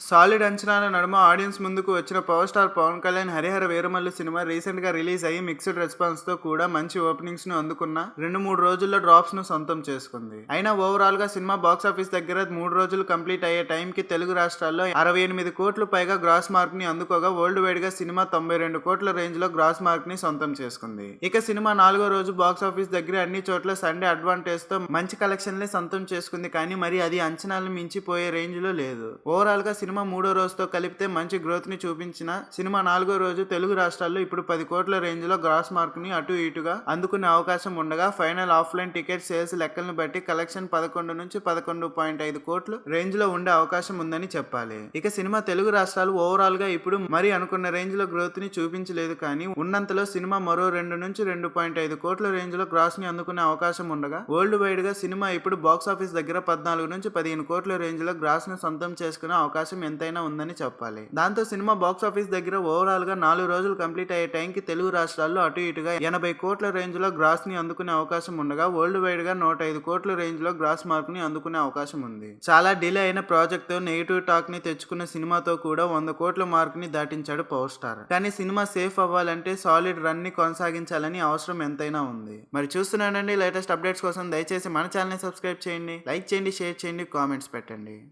Solid అంచనాల నడుమ audience ముందుకు వచ్చిన power star Pawan Kalyan Harihara Veeramallu cinema రీసెంట్గా రిలీజ్ అయ్యి మిక్స్డ్ రెస్పాన్స్తో కూడా మంచి ఓపెనింగ్స్ను అందుకున్న రెండు మూడు రోజుల్లో డ్రాప్స్ను సొంతం చేసుకుంది. అయినా ఓవరాల్గా సినిమా బాక్స్ ఆఫీస్ దగ్గర మూడు రోజులు కంప్లీట్ అయ్యే టైం కి తెలుగు రాష్ట్రాల్లో అరవై ఎనిమిది కోట్లు పైగా గ్రాస్ మార్క్ని అందుకోగా వరల్డ్ వైడ్గా సినిమా తొంభై రెండు కోట్ల రేంజ్లో గ్రాస్ మార్క్ని సొంతం చేసుకుంది. ఇక సినిమా నాలుగో రోజు బాక్స్ ఆఫీస్ దగ్గర అన్ని చోట్ల సండే అడ్వాంటేజ్తో మంచి కలెక్షన్లే సొంతం చేసుకుంది కానీ మరి అది అంచనాలను మించిపోయే రేంజ్లో లేదు. ఓవరాల్గా సినిమా మూడో రోజుతో కలిపితే మంచి గ్రోత్ని చూపించిన సినిమా నాలుగో రోజు తెలుగు రాష్ట్రాల్లో ఇప్పుడు పది కోట్ల రేంజ్లో గ్రాస్ మార్క్ని అటు ఇటుగా అందుకునే అవకాశం ఉండగా ఫైనల్ ఆఫ్లైన్ టికెట్ సేల్స్ లెక్కలను బట్టి కలెక్షన్ పదకొండు నుంచి పదకొండు పాయింట్ ఐదు కోట్లు రేంజ్లో ఉండే అవకాశం ఉందని చెప్పాలి. ఇక సినిమా తెలుగు రాష్ట్రాలు ఓవరాల్గా ఇప్పుడు మరి అనుకున్న రేంజ్లో గ్రోత్ని చూపించలేదు కానీ ఉన్నంతలో సినిమా మరో రెండు నుంచి రెండు పాయింట్ ఐదు కోట్ల రేంజ్లో గ్రాస్ని అందుకునే అవకాశం ఉండగా వరల్డ్ వైడ్గా సినిమా ఇప్పుడు బాక్స్ ఆఫీస్ దగ్గర పద్నాలుగు నుంచి పదిహేను కోట్ల రేంజ్లో గ్రాస్ను సొంతం చేసుకునే అవకాశం ఎంతైనా ఉందని చెప్పాలి. దాంతో సినిమా బాక్స్ ఆఫీస్ దగ్గర ఓవరాల్గా నాలుగు రోజులు కంప్లీట్ అయ్యే టైంకి తెలుగు రాష్ట్రాల్లో అటు ఇటుగా ఎనభై కోట్ల రేంజ్లో గ్రాస్ని అందుకునే అవకాశం ఉండగా వరల్డ్ వైడ్గా నూట ఐదు కోట్ల రేంజ్లో గ్రాస్ మార్క్ని అందుకునే అవకాశం ఉంది. చాలా డిలే అయిన ప్రాజెక్ట్తో నెగిటివ్ టాక్ని తెచ్చుకున్న సినిమాతో కూడా వంద కోట్ల మార్క్ని దాటించాడు పవర్ స్టార్. కానీ సినిమా సేఫ్ అవ్వాలంటే సాలిడ్ రన్ని కొనసాగించాలని అవసరం ఎంతైనా ఉంది. మరి చూస్తున్నానండి లేటెస్ట్ అప్డేట్స్ కోసం దయచేసి మన ఛానల్ని సబ్స్క్రైబ్ చేయండి లైక్ చేయండి షేర్ చేయండి కామెంట్స్ పెట్టండి.